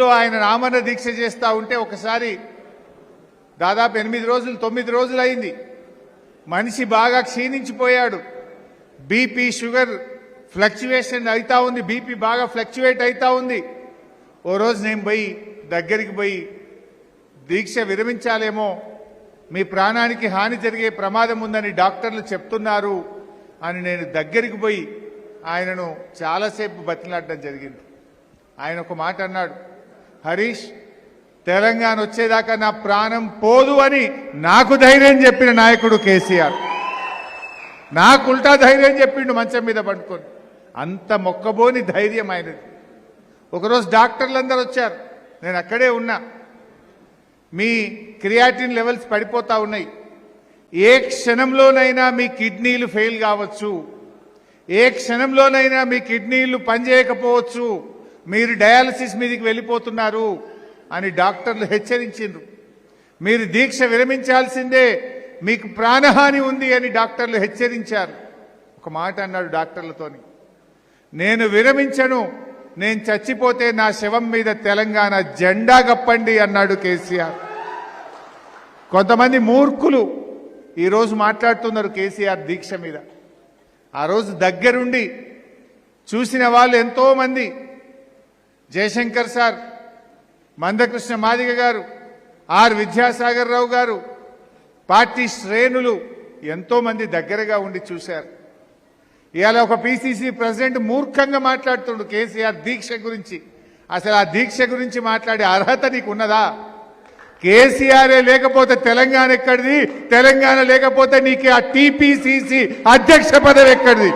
లో ఆయన రామన్న దీక్ష చేస్తూ ఉంటే ఒకసారి దాదాపు ఎనిమిది రోజులు తొమ్మిది రోజులు అయింది. మనిషి బాగా క్షీణించిపోయాడు. బీపీ షుగర్ ఫ్లక్చువేషన్ అవుతా ఉంది. బీపీ బాగా ఫ్లక్చువేట్ అవుతా ఉంది. ఓ రోజు నేను పోయి దగ్గరికి పోయి దీక్ష విరమించాలేమో మీ ప్రాణానికి హాని జరిగే ప్రమాదం ఉందని డాక్టర్లు చెప్తున్నారు అని నేను దగ్గరికి పోయి ఆయనను చాలాసేపు బతిలాడడం జరిగింది. ఆయన ఒక మాట అన్నాడు హరీష్ తెలంగాణ వచ్చేదాకా నా ప్రాణం పోదు అని నాకు ధైర్యం చెప్పిన నాయకుడు కేసీఆర్. నాకు ఉల్టా ధైర్యం చెప్పిండు మంచం మీద పడుకొని. అంత మొక్కబోని ధైర్యం ఆయనది. ఒకరోజు డాక్టర్లు అందరు వచ్చారు. నేను అక్కడే ఉన్నా. మీ క్రియాటిన్ లెవెల్స్ పడిపోతా ఉన్నాయి. ఏ క్షణంలోనైనా మీ కిడ్నీలు ఫెయిల్ కావచ్చు. ఏ క్షణంలోనైనా మీ కిడ్నీలు పనిచేయకపోవచ్చు. మీరు డయాలసిస్ మీదకి వెళ్ళిపోతున్నారు అని డాక్టర్లు హెచ్చరించిండ్రు. మీరు దీక్ష విరమించాల్సిందే మీకు ప్రాణహాని ఉంది అని డాక్టర్లు హెచ్చరించారు. ఒక మాట అన్నాడు డాక్టర్లతోని నేను విరమించను నేను చచ్చిపోతే నా శవం మీద తెలంగాణ జెండా కప్పండి అన్నాడు కేసీఆర్. కొంతమంది మూర్ఖులు ఈరోజు మాట్లాడుతున్నారు కేసీఆర్ దీక్ష మీద. ఆ రోజు దగ్గరుండి చూసిన వాళ్ళు ఎంతోమంది జయశంకర్ సార్ మందకృష్ణ మాదిగ గారు ఆర్ విద్యాసాగర్ రావు గారు పార్టీ శ్రేణులు ఎంతోమంది దగ్గరగా ఉండి చూశారు. ఇవాళ ఒక పిసిసి ప్రెసిడెంట్ మూర్ఖంగా మాట్లాడుతుండు కేసీఆర్ దీక్ష గురించి. అసలు ఆ దీక్ష గురించి మాట్లాడే అర్హత నీకు ఉన్నదా కేసీఆర్ లేకపోతే తెలంగాణ ఎక్కడిది? తెలంగాణ లేకపోతే నీకు ఆ టీపీసీసీ అధ్యక్ష పదవి ఎక్కడిది?